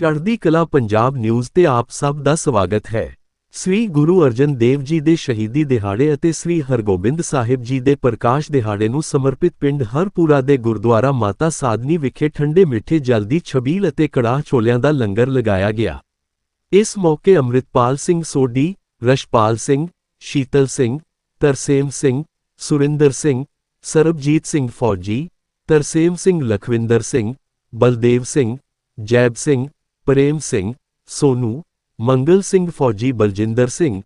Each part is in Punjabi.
ਚੜ੍ਹਦੀ ਕਲਾ ਪੰਜਾਬ ਨਿਊਜ਼ ਤੇ ਆਪ ਸਭ ਦਾ ਸਵਾਗਤ ਹੈ। ਸ੍ਰੀ ਗੁਰੂ ਅਰਜਨ ਦੇਵ ਜੀ ਦੇ ਸ਼ਹੀਦੀ ਦਿਹਾੜੇ ਅਤੇ ਸ੍ਰੀ ਹਰਗੋਬਿੰਦ ਸਾਹਿਬ ਜੀ ਦੇ ਪ੍ਰਕਾਸ਼ ਦਿਹਾੜੇ ਨੂੰ ਸਮਰਪਿਤ ਪਿੰਡ ਹਰਪੂਰਾ ਦੇ ਗੁਰਦੁਆਰਾ ਮਾਤਾ ਸਾਧਨੀ ਵਿਖੇ ਠੰਡੇ ਮਿੱਠੇ ਜਲ ਦੀ ਛਬੀਲ ਅਤੇ ਕੜਾਹ ਛੋਲਿਆਂ ਦਾ ਲੰਗਰ ਲਗਾਇਆ ਗਿਆ। ਇਸ ਮੌਕੇ ਅੰਮ੍ਰਿਤਪਾਲ ਸਿੰਘ ਸੋਢੀ, ਰਸ਼ਪਾਲ ਸਿੰਘ, ਸ਼ੀਤਲ ਸਿੰਘ, ਤਰਸੇਮ ਸਿੰਘ, ਸੁਰਿੰਦਰ ਸਿੰਘ, ਸਰਬਜੀਤ ਸਿੰਘ ਫੌਜੀ, ਤਰਸੇਮ ਸਿੰਘ ਲਖਵਿੰਦਰ ਸਿੰਘ, ਬਲਦੇਵ ਸਿੰਘ, ਜੈਬ ਸਿੰਘ ਪ੍ਰੇਮ ਸਿੰਘ, ਸੋਨੂ, ਮੰਗਲ ਸਿੰਘ ਫੌਜੀ ਬਲਜਿੰਦਰ ਸਿੰਘ,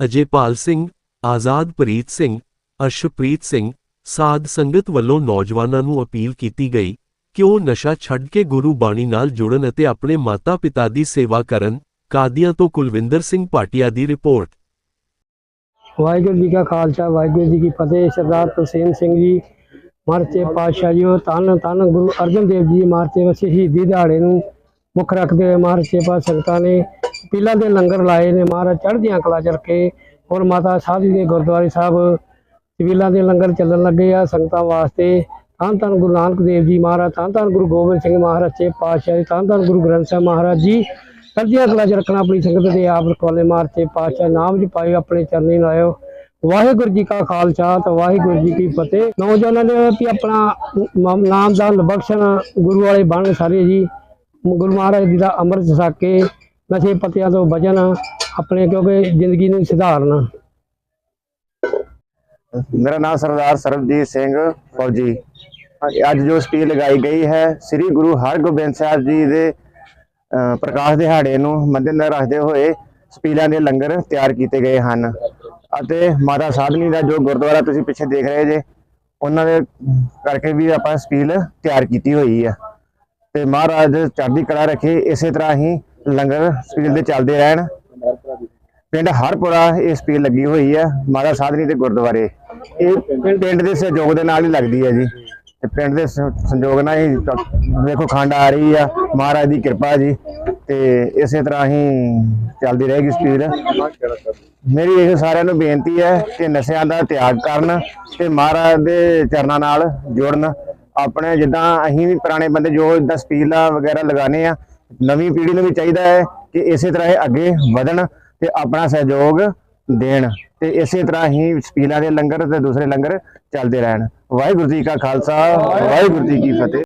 ਅਜੇਪਾਲ ਸਿੰਘ, ਆਜ਼ਾਦ ਸਿੰਘ, ਅਰਸ਼ਪ੍ਰੀਤ ਸਿੰਘ, ਸਾਧ ਸੰਗਤ ਵੱਲੋਂ ਨੌਜਵਾਨਾਂ ਨੂੰ ਅਪੀਲ ਕੀਤੀ ਗਈ ਕਿ ਉਹ ਨਸ਼ਾ ਛੱਡ ਕੇ ਗੁਰੂ ਬਾਣੀ ਨਾਲ ਜੁੜਨ ਅਤੇ ਆਪਣੇ ਮਾਤਾ-ਪਿਤਾ ਦੀ ਸੇਵਾ ਕਰਨ, ਕਾਦੀਆਂ ਤੋਂ ਕੁਲਵਿੰਦਰ ਸਿੰਘ ਪਾਟਿਆ ਦੀ ਰਿਪੋਰਟ। ਵਾਹਿਗੁਰੂ ਜੀ ਕਾ ਖਾਲਸਾ, ਵਾਹਿਗੁਰੂ ਜੀ ਕੀ ਫਤਿਹ। ਸਰਦਾਰ ਤਰਸੇਮ ਸਿੰਘ ਜੀ ਮਰਚੇ ਪਾਤਸ਼ਾਹ ਜੀ, ਉਹ ਧੰਨ ਧੰਨ ਗੁਰੂ ਅਰਜਨ ਦੇਵ ਜੀ ਮਾਰਚੇ ਵਸੇ ਸ਼ਹੀਦੀ ਦਿਹਾੜੇ ਨੂੰ ਮੁੱਖ ਰੱਖਦੇ ਹੋਏ ਮਹਾਰਾਜ ਪਾ ਸੰਗਤਾਂ ਨੇ ਪੀਲਾ ਦੇ ਲੰਗਰ ਲਾਏ ਨੇ ਮਹਾਰਾਜ, ਚੜ੍ਹਦੀਆਂ ਕਲਾ ਚ ਰੱਖੇ। ਔਰ ਮਾਤਾ ਸਾਧੂ ਦੇ ਗੁਰਦੁਆਰੇ ਸਾਹਿਬ ਪੀਲਾਂ ਦੇ ਲੰਗਰ ਚੱਲਣ ਲੱਗੇ ਆ ਸੰਗਤਾਂ ਵਾਸਤੇ। ਧੰਨ ਧੰਨ ਗੁਰੂ ਨਾਨਕ ਦੇਵ ਜੀ ਮਹਾਰਾਜ, ਧੰਨ ਧੰਨ ਗੁਰੂ ਗੋਬਿੰਦ ਸਿੰਘ ਮਹਾਰਾਜ ਚੇ ਪਾਤਸ਼ਾਹ ਜੀ, ਧੰਨ ਧੰਨ ਗੁਰੂ ਗ੍ਰੰਥ ਸਾਹਿਬ ਮਹਾਰਾਜ ਜੀ। ਚੜ੍ਹਦੀਆਂ ਕਲਾ ਚ ਰੱਖਣਾ ਆਪਣੀ ਸੰਗਤ ਦੇ ਆਪ ਰਖਵਾਲੇ ਮਾਰਚੇ ਪਾਤਸ਼ਾਹ, ਨਾਮ ਜੀ ਪਾਇਓ, ਆਪਣੇ ਚਰਨੀ ਲਾਇਓ। ਵਾਹਿਗੁਰੂ ਜੀ ਕਾ ਖਾਲਸਾ ਤੇ ਵਾਹਿਗੁਰੂ ਜੀ ਕੀ ਫਤਿਹ। ਨੌਜਵਾਨਾਂ ਦੇ ਵੀ ਆਪਣਾ ਨਾਮ ਦਾ ਬਖਸ਼ਣ ਗੁਰੂ ਵਾਲੇ ਬਣ ਸਾਰੇ ਜੀ। ਗੁਰੂ ਮਹਾਰਾਜ ਜੀ ਦਾ ਅੰਮ੍ਰਿਤ ਛਕ ਕੇ ਨਸ਼ੇ ਪੱਤਿਆਂ ਤੋਂ ਬਚਣ, ਆਪਣੇ ਕਿਉਂਕਿ ਜ਼ਿੰਦਗੀ ਨੂੰ ਸੁਧਾਰਨ। ਮੇਰਾ ਨਾਮ ਸਰਦਾਰ ਸਰਬਜੀਤ ਸਿੰਘ ਫੌਜੀ। ਅੱਜ ਜੋ ਸਪੀਚ ਲਗਾਈ ਗਈ ਹੈ, ਸ੍ਰੀ ਗੁਰੂ ਹਰਗੋਬਿੰਦ ਸਾਹਿਬ ਜੀ ਦੇ ਪ੍ਰਕਾਸ਼ ਦਿਹਾੜੇ ਨੂੰ ਮੱਦੇਨਜ਼ਰ ਰੱਖਦੇ ਹੋਏ ਸਪੀਲਾਂ ਦੇ ਲੰਗਰ ਤਿਆਰ ਕੀਤੇ ਗਏ ਹਨ। ਅਤੇ ਮਾਤਾ ਸਾਧਨੀ ਦਾ ਜੋ ਗੁਰਦੁਆਰਾ ਤੁਸੀਂ ਪਿੱਛੇ ਦੇਖ ਰਹੇ ਜੇ, ਉਹਨਾਂ ਦੇ ਕਰਕੇ ਵੀ ਆਪਾਂ ਸਪੀਲ ਤਿਆਰ ਕੀਤੀ ਹੋਈ ਹੈ ਤੇ ਮਹਾਰਾਜ ਚੜ੍ਹਦੀ ਕਲਾ ਰੱਖੇ, ਇਸੇ ਤਰ੍ਹਾਂ ਹੀ ਲੰਗਰ ਸਪੀਲ ਦੇ ਚੱਲਦੇ ਰਹਿਣ। ਪਿੰਡ ਹਰਪੁਰਾ ਇਹ ਸਪੀਲ ਲੱਗੀ ਹੋਈ ਹੈ ਮਾਤਾ ਸਾਧਨੀ ਦੇ ਗੁਰਦੁਆਰੇ। ਇਹ ਪਿੰਡ ਦੇ ਸਹਿਯੋਗ ਦੇ ਨਾਲ ਹੀ ਲੱਗਦੀ ਹੈ ਜੀ। ਤੇ ਪਿੰਡ ਦੇ ਸੰਯੋਗ ਨਾਲ ਹੀ ਵੇਖੋ ਖੰਡ ਆ ਰਹੀ ਆ, ਮਹਾਰਾਜ ਦੀ ਕਿਰਪਾ ਜੀ। ਤੇ ਇਸੇ ਤਰ੍ਹਾਂ ਹੀ ਚੱਲਦੀ ਰਹੇਗੀ ਸਪੀਡ ਮੇਰੀ ਇਹ ਸਾਰਿਆਂ ਨੂੰ ਬੇਨਤੀ ਹੈ ਕਿ ਨਸ਼ਿਆਂ ਦਾ ਤਿਆਗ ਕਰਨ ਤੇ ਮਹਾਰਾਜ ਦੇ ਚਰਨਾਂ ਨਾਲ ਜੁੜਨ। ਆਪਣੇ ਜਿੱਦਾਂ ਅਸੀਂ ਵੀ ਪੁਰਾਣੇ ਬੰਦੇ ਜੋ ਇਦਾਂ ਸਪੀਲਾ ਵਗੈਰਾ ਲਗਾਣੇ ਆ, ਨਵੀਂ ਪੀੜ੍ਹੀ ਨੂੰ ਵੀ ਚਾਹੀਦਾ ਹੈ ਕਿ ਇਸੇ ਤਰ੍ਹਾਂ ਇਹ ਅੱਗੇ ਵਧਣ ਤੇ ਆਪਣਾ ਸਹਿਯੋਗ ਦੇਣ ਤੇ ਇਸੇ ਤਰ੍ਹਾਂ ਹੀ ਸਪੀਲਾਂ ਦੇ ਲੰਗਰ ਤੇ ਦੂਸਰੇ ਲੰਗਰ ਚੱਲਦੇ ਰਹਿਣ। ਵਾਹਿਗੁਰੂ ਜੀ ਕਾ ਖਾਲਸਾ, ਵਾਹਿਗੁਰੂ ਜੀ ਕੀ ਫਤਿਹ।